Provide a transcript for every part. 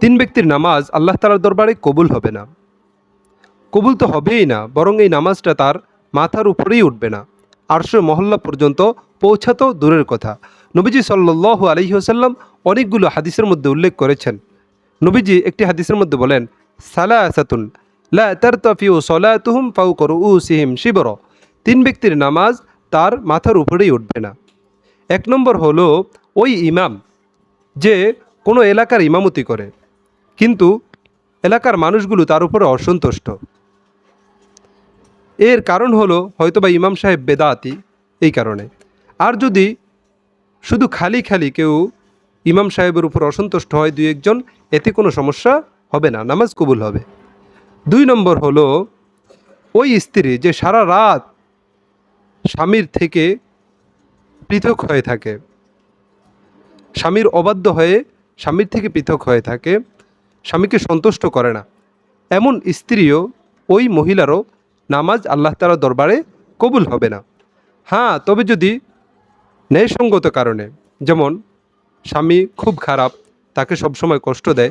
তিন ব্যক্তির নামাজ আল্লাহ তালার দরবারে কবুল হবে না। কবুল তো হবেই না, বরং এই নামাজটা তার মাথার উপরেই উঠবে না। আরশো মহল্লা পর্যন্ত পৌঁছাতো দূরের কথা। নবীজি সাল্লাহ আলহিহসাল্লাম অনেকগুলো হাদিসের মধ্যে উল্লেখ করেছেন। নবীজি একটি হাদিসের মধ্যে বলেন সালা আসাতুন লা তার তফিউ সলাতুহুম ফাউ করু উ সিহিম শিবর। তিন ব্যক্তির নামাজ তার মাথার উপরেই উঠবে না। এক নম্বর হলো ওই ইমাম, যে কোনো এলাকার ইমামতি করে। কিন্তু এলাকার মানুষগুলো তার উপরে অসন্তুষ্ট। এর কারণ হলো হয়তোবা ইমাম সাহেব বেদাতি এই কারণে। আর যদি শুধু খালি খালি কেউ ইমাম সাহেবের উপর অসন্তুষ্ট হয় দুই একজন, এতে কোনো সমস্যা হবে না, নামাজ কবুল হবে। দুই নম্বর হলো ওই স্ত্রী যে সারা রাত স্বামীর থেকে পৃথক হয়ে থাকে, স্বামীর অবাধ্য হয়ে, স্বামীর থেকে পৃথক হয়ে থাকে স্বামীকে সন্তুষ্ট করে না। এমন স্ত্রীও ওই মহিলারও নামাজ আল্লাহ তালা দরবারে কবুল হবে না। হ্যাঁ তবে যদি ন্যায়সঙ্গত কারণে, যেমন স্বামী খুব খারাপ, তাকে সবসময় কষ্ট দেয়,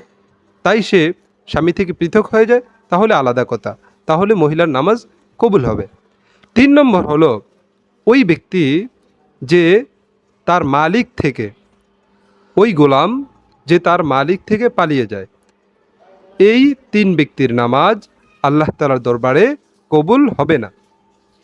তাই সে স্বামী থেকে পৃথক হয়ে যায়, তাহলে আলাদা কথা। তাহলে মহিলার নামাজ কবুল হবে। তিন নম্বর হলো, ওই ব্যক্তি যে তার মালিক থেকে, ওই গোলাম যে তার মালিক থেকে পালিয়ে যায় এই তিন ব্যক্তির নামাজ আল্লাহ তালার দরবারে কবুল হবে না।